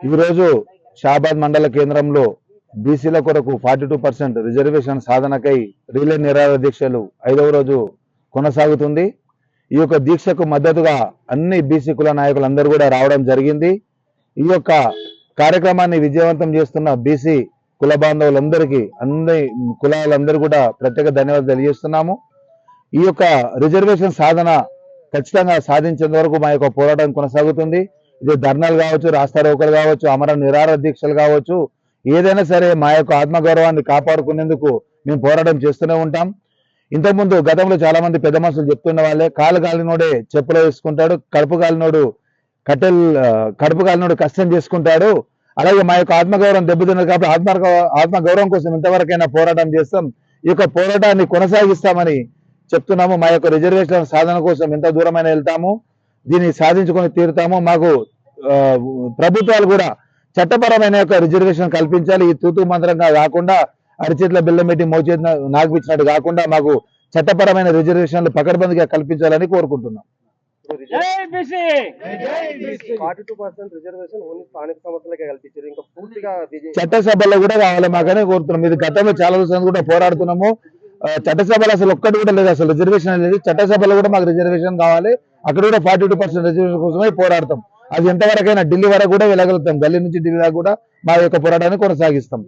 ఈరోజు షాబాద్ మండల కేంద్రంలో బీసీల కొరకు ఫార్టీ టూ పర్సెంట్ రిజర్వేషన్ సాధనకై రిలే నిరాహార దీక్షలు ఐదవ రోజు కొనసాగుతుంది. ఈ యొక్క దీక్షకు మద్దతుగా అన్ని బీసీ కుల నాయకులందరూ కూడా రావడం జరిగింది. ఈ యొక్క కార్యక్రమాన్ని విజయవంతం చేస్తున్న బీసీ కుల బాంధవులందరికీ అన్ని కులాలందరూ కూడా ప్రత్యేక ధన్యవాదాలు తెలియజేస్తున్నాము. ఈ యొక్క రిజర్వేషన్ సాధన ఖచ్చితంగా సాధించేంత వరకు మా యొక్క పోరాటం కొనసాగుతుంది. ఇది ధర్నాలు కావచ్చు రాస్తారోకలు కావచ్చు అమర నిరార దీక్షలు కావచ్చు ఏదైనా సరే మా యొక్క ఆత్మగౌరవాన్ని కాపాడుకునేందుకు మేము పోరాటం చేస్తూనే ఉంటాం. ఇంతకుముందు గతంలో చాలా మంది పెద్ద మనుషులు చెప్తున్న వాళ్ళే కాలు కాలినోడే చెప్పులు వేసుకుంటాడు కడుపు కాలినోడు కట్టెల్ కడుపు కాలినోడు కష్టం చేసుకుంటాడు. అలాగే మా యొక్క ఆత్మగౌరవం దెబ్బతిన్నది కాబట్టి ఆత్మ ఆత్మగౌరవం కోసం ఇంతవరకైనా పోరాటం చేస్తాం. ఈ యొక్క పోరాటాన్ని కొనసాగిస్తామని చెప్తున్నాము. మా యొక్క రిజర్వేషన్ సాధన కోసం ఎంత దూరమైనా వెళ్తాము. దీన్ని సాధించుకొని తీరుతాము మాకు ప్రభుత్వాలు కూడా చట్టపరమైన యొక్క రిజర్వేషన్ కల్పించాలి. ఈ తూతు మంత్రంగా కాకుండా అరిచేతుల బిల్లం పెట్టి మోచేతి నాగిపించినట్టు కాకుండా మాకు చట్టపరమైన రిజర్వేషన్లు పకడ్బందీగా కల్పించాలని కోరుకుంటున్నాం. Forty two percent reservation only స్థానిక సంస్థలకే కల్పించారు. ఇంకా పూర్తిగా విజయ్ చట్టసభలో కూడా కావాలి మాకనే కోరుతున్నాం. ఇది గతంలో చాలా రోజులు కూడా పోరాడుతున్నాము. చట్టసభలో అసలు ఒక్కటి కూడా లేదు. అసలు రిజర్వేషన్ అనేది చట్టసభలో కూడా మాకు రిజర్వేషన్ కావాలి. అక్కడ కూడా ఫార్టీ టూ పర్సెంట్ రిజర్వేషన్ కోసమే పోరాడతాం. అది ఎంతవరకైనా ఢిల్లీ వరకు కూడా వెళ్ళగలుగుతాం. గల్లీ నుంచి ఢిల్లీ దాకా కూడా మా యొక్క పోరాటాన్ని కొనసాగిస్తాం.